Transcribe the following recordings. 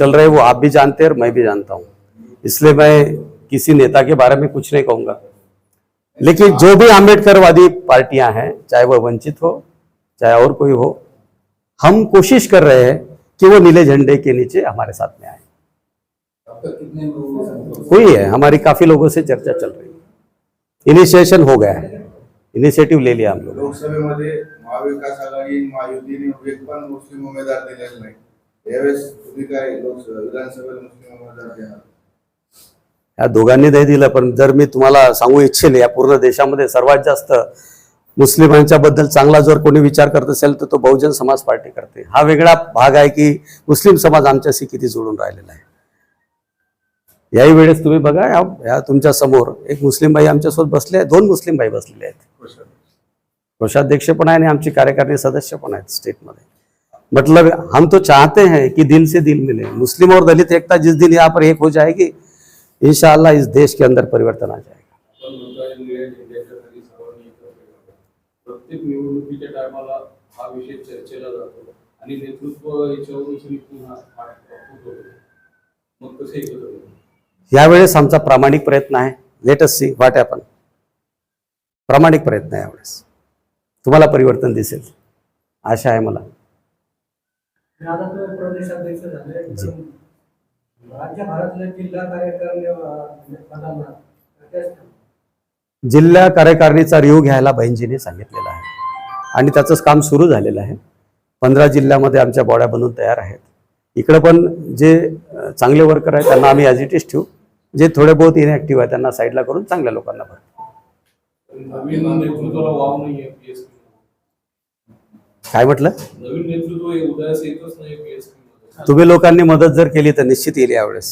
चल रहे वो आप भी जानते हैं और मैं भी जानता हूँ। इसलिए मैं किसी नेता के बारे में कुछ नहीं कहूँगा। लेकिन जो भी आम्बेडकरवादी पार्टियाँ हैं, चाहे वो वंचित हो, चाहे और कोई हो, हम कोशिश कर रहे हैं कि वो नीले झंडे के नीचे हमारे साथ में आए। अब तक कितने लोगों के संपर्क हुई है, हमारी काफ़ी लोगों से चर्चा चल रही है। इनिशिएशन हो गया है। इनिशिएटिव्ह ले लिया हम लोग लोकसभेमध्ये महाविकास आघाडी, महायुतीने एक पण मुस्लिम उमेदवार दिलेला यावेळेस तुम्ही काय लोक विधानसभेला मुस्लिम उमेदवार देणार या दोघांनी नाही दिलं पण जर मी तुम्हाला सांगू इच्छेल या पूर्ण देशामध्ये सर्वात जास्त मुस्लिमांच्या बद्दल चांगला जर कोणी विचार करत असेल तर तो बहुजन समाज पार्टी करते. हा वेगळा भाग आहे की मुस्लिम समाज आमच्याशी किती जोडून राहिलेला आहे. याही वेळेस तुम्ही बघा या या तुमच्यासमोर एक मुस्लिम बाई आमच्यासोबत बसले आहेत दोन मुस्लिम बाई बसलेले आहेत. कोषाध्यक्ष पण आहे आणि आमचे कार्यकारिणी सदस्य पण आहेत स्टेटमध्ये. मतलब हम तो चाहते हैं कि दिल से दिल मिले मुस्लिम और दलित एकता जिस दिन यहाँ पर एक हो जाएगी इंशाअल्लाह इस देश के अंदर परिवर्तन आ जाएगा पण मुद्दा निळ्या झेंड्याच्या खाली सर्वांनी एकत्र यावं. प्रत्येक निवडणुकीच्या टायमाला हा विषय चर्चेला जातो आणि नेतृत्व याच्यावरून सगळी पुन्हा पाठ- होतो. मग कसे एकत्र येऊ? यावेळेस आमचा प्रामाणिक प्रयत्न आहे लेट अस सी वाट आपण प्रामाणिक प्रयत्न आहे यावेळेस तुम्हाला परिवर्तन दिसेल आशा आहे मला आता तो प्रदेशाध्यक्ष झाले जी. राज्यभरातले जिल्हा कार्यकारिणी अं, पदांना त्याच जिल्हा कार्यकारिणीचा रिव्ह्यू घ्यायला बहिणजीने सांगितलेला आहे. आणि त्याचंच काम सुरू झालेलं आहे. पंधरा जिल्ह्यामध्ये आमच्या बॉड्या बनवून तयार आहेत. इकडं पण जे चांगले वर्कर आहेत त्यांना आम्ही ॲज इट इज ठेवू. जे थोडे बहुत इनॅक्टिव्ह आहे त्यांना साईडला करून चांगल्या लोकांना भरू पीएसपी मध्ये. तुम्ही लोकांनी मदत जर केली तर निश्चित येईल यावेळेस.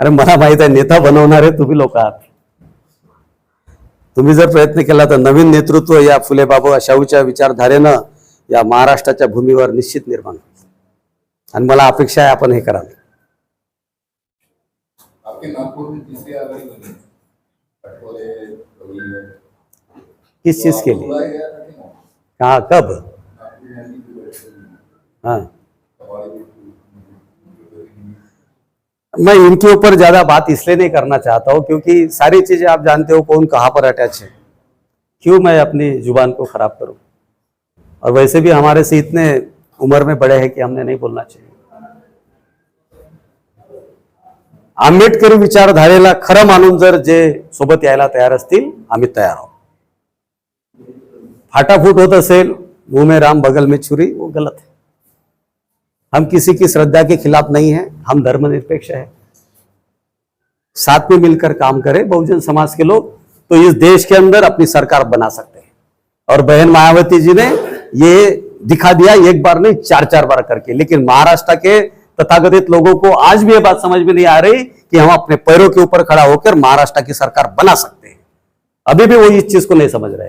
अरे मला माहीत आहे नेता बनवणारे तुम्ही लोक आहात. तुम्ही जर प्रयत्न केला तर नवीन नेतृत्व या फुले बाबू शाहूच्या विचारधारेनं या महाराष्ट्राच्या भूमीवर निश्चित निर्माण होईल. आणि मला अपेक्षा आहे आपण हे कराल. आपके नागपुर कहा कब? हैं, मैं इनके ऊपर ज़्यादा बात इसलिए नहीं करना चाहता हूँ क्योंकि सारी चीज़ें आप जानते हो कौन कहाँ पर अटैच है। क्यों मैं अपनी ज़ुबान को खराब करूँ? और वैसे भी हमारे से इतने उम्र में बड़े हैं कि हमने नहीं बोलना चाहिए। आंबेडकरी विचारधारेला खरं मानून जर जे सोबत यायला तयार असतील आम्ही तयार आहोत। फाटाफूट होता सेल मुँह में राम बगल में छुरी, वो गलत है। हम किसी की श्रद्धा के खिलाफ नहीं है, हम धर्मनिरपेक्ष है। साथ में मिलकर काम करें, बहुजन समाज के लोग तो इस देश के अंदर अपनी सरकार बना सकते हैं। और बहन मायावती जी ने ये दिखा दिया, एक बार नहीं चार चार बार करके। लेकिन महाराष्ट्र के तथाकथित लोगों को आज भी ये बात समझ में नहीं आ रही कि हम अपने पैरों के ऊपर खड़ा होकर महाराष्ट्र की सरकार बना सकते हैं। अभी भी वो इस चीज़ को नहीं समझ रहे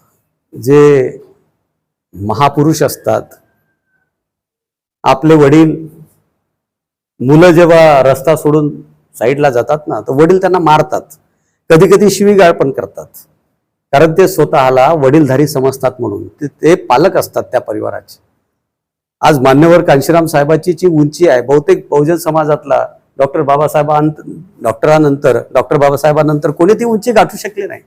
जे महापुरुष असतात आपले वडील मुलं जेव्हा रस्ता सोडून साईडला जातात ना तर वडील त्यांना मारतात. कधी कधी शिवीगाळ पण करतात. कारण ते स्वतःला वडीलधारी समजतात म्हणून. ते- ते पालक असतात त्या परिवाराचे. आज मान्यवर कांशीराम साहेबाची जी उंची आहे बहुतेक बहुजन समाजातला डॉक्टर बाबासाहेबांत डॉक्टरानंतर डॉक्टर बाबासाहेबांनंतर कोणी ती उंची गाठू शकले नाही.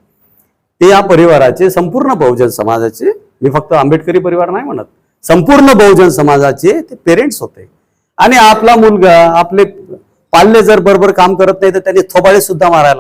ते या परिवाराचे संपूर्ण बहुजन समाजाचे मी फक्त आंबेडकरी परिवार नाही म्हणत संपूर्ण बहुजन समाजाचे ते पेरेंट्स होते. आणि आपला मुलगा आपले पाल्य जर बरोबर काम करत नाही तर त्यांनी थोबाळे सुद्धा मारायला